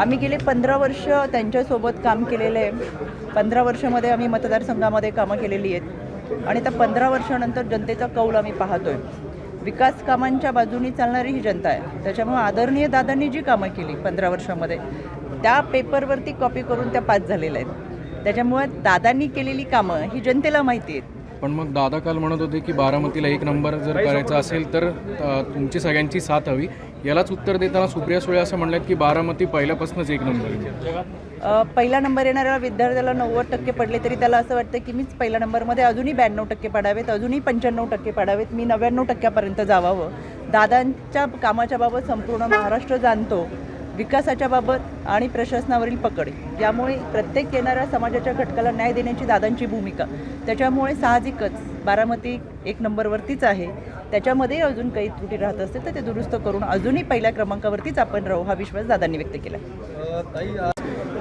आम्ही गेले पंधरा वर्ष त्यांच्यासोबत काम केलेलं आहे. पंधरा वर्षामध्ये आम्ही मतदारसंघामध्ये कामं केलेली आहेत. आणि त्या पंधरा वर्षानंतर जनतेचा कौल आम्ही पाहतोय. विकास कामांच्या बाजूनी चालणारी ही जनता आहे. त्याच्यामुळे आदरणीय दादांनी जी कामं केली पंधरा वर्षामध्ये त्या पेपरवरती कॉपी करून त्या पास झालेल्या आहेत. त्याच्यामुळे दादांनी केलेली कामं ही जनतेला माहिती आहेत. पण मग दादा काल म्हणत होते की बारामतीला एक नंबर जर करायचा असेल तर तुमची सगळ्यांची साथ हवी. यालाच उत्तर देताना सुप्रिया सुळे असं म्हणल्यात की बारामती पहिल्यापासूनच एक नंबर पहिला नंबर येणाऱ्या विद्यार्थ्याला नव्वद टक्के पडले तरी त्याला असं वाटतं की मीच पहिल्या नंबरमध्ये अजूनही ब्याण्णव टक्के पडावेत अजूनही पंच्याण्णव टक्के पडावेत मी नव्याण्णव टक्क्यापर्यंत जावावं. दादांच्या कामाच्या बाबत संपूर्ण महाराष्ट्र जाणतो विकासाच्या बाबत आणि प्रशासनावरील पकड. यामुळे प्रत्येक येणाऱ्या समाजाच्या घटकाला न्याय देण्याची दादांची भूमिका. त्याच्यामुळे साहजिकच बारामती एक नंबरवरतीच आहे. त्याच्यामध्ये अजून काही त्रुटी राहत असतील तर ते दुरुस्त करून अजूनही पहिल्या क्रमांकावरतीच आपण राहू हा विश्वास दादांनी व्यक्त केला.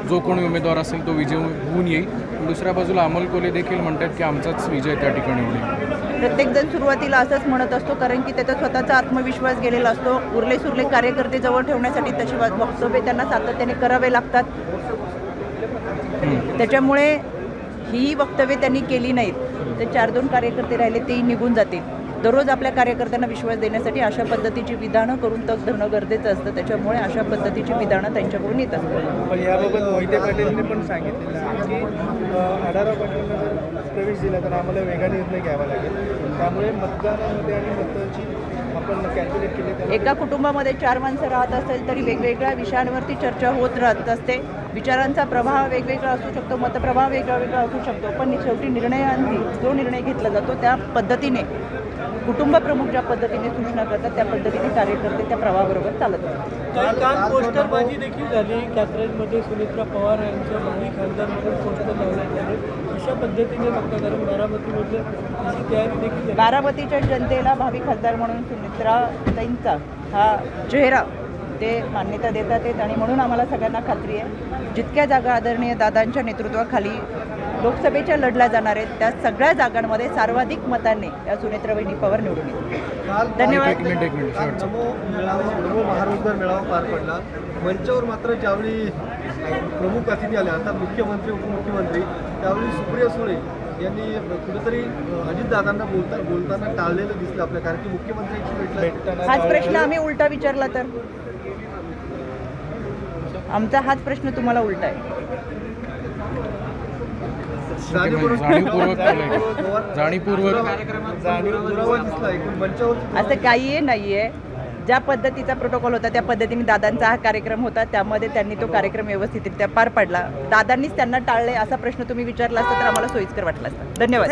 जो कोणी उमेदवार असेल तो विजय होऊन येईल. दुसऱ्या बाजूला अमोल कोले देखील म्हणतात की आमचाच विजय त्या ठिकाणी होईल. प्रत्येकजण सुरुवातीला असंच म्हणत असतो कारण की त्याचा स्वतःचा आत्मविश्वास गेलेला असतो. उरले सुरले कार्यकर्ते जवळ ठेवण्यासाठी तशी वक्तव्य त्यांना सातत्याने करावे लागतात. त्याच्यामुळे ही वक्तव्य त्यांनी केली नाहीत. ते चार दोन कार्यकर्ते राहिले तेही निघून जातील. दररोज आपल्या कार्यकर्त्यांना विश्वास देण्यासाठी अशा पद्धतीची विधानं करून तग धरणं गरजेचं असतं. त्याच्यामुळे अशा पद्धतीची विधानं त्यांच्याकडून येत असतात पण याबाबत मोहिते पाटीलने पण सांगितलेलं की प्रवेश दिला तर आम्हाला वेगळा निर्णय घ्यावा लागेल. त्यामुळे मतदानामध्ये आणि मताची आपण कॅल्क्युलेट केले तर एका कुटुंबामध्ये चार माणसं राहत असेल तरी वेगवेगळ्या विषयांवरती चर्चा होत राहत असते. विचारांचा प्रवाह वेगवेगळा असू शकतो मतप्रवाह वेगळा वेगळा असू शकतो पण शेवटी निर्णयाअंती जो निर्णय घेतला जातो त्या पद्धतीने कुटुंब प्रमुख ज्या पद्धतीने सूचना करतात त्या पद्धतीने कार्यकर्ते त्या प्रवाहाबरोबर चालत असतात. काही काल पोस्टरबाजी देखील झाली. कॅथरेजमध्ये सुनेत्रा पवार यांच्या माजी खासदार म्हणून पोस्टर लावण्यात आले. अशा पद्धतीने बघता कारण बारामतीमधलं अशी तयारी देखील झाली. बारामतीच्या जनतेला भावी खासदार म्हणून सुमित्रा ताईंचा हा चेहरा. ते मान्यता देतात आहेत आणि म्हणून आम्हाला सगळ्यांना खात्री आहे. जितक्या जागा आदरणीय दादांच्या नेतृत्वाखाली लोकसभेच्या लढल्या जाणार आहेत त्या सगळ्या जागांमध्ये सर्वाधिक मतांनी या सुनेत्रा वहिनी पवार निवडून येतील. काल धन्यवाद. नमो महारोजगार मेळावा पार पडला. मंचावर मात्र ज्यावेळी प्रमुख अतिथी आले आता मुख्यमंत्री उपमुख्यमंत्री त्यावेळी सुप्रिया सुळे यांनी कुठेतरी अजितदादांना बोलता बोलताना टाळलेलं दिसलं आपल्या कारण की मुख्यमंत्र्यांची भेट हाच प्रश्न आम्ही उलटा विचारला तर. आमचा हाच प्रश्न तुम्हाला उलटा आहे. जाणीवपूर्वक असं काही आहे नाही आहे ज्या पद्धतीचा प्रोटोकॉल होता त्या पद्धतीने दादांचा हा कार्यक्रम होता. त्यामध्ये त्यांनी तो कार्यक्रम व्यवस्थितरित्या पार पाडला. दादांनीच त्यांना टाळले असा प्रश्न तुम्ही विचारला असता तर आम्हाला सोयीस्कर वाटला असता. धन्यवाद.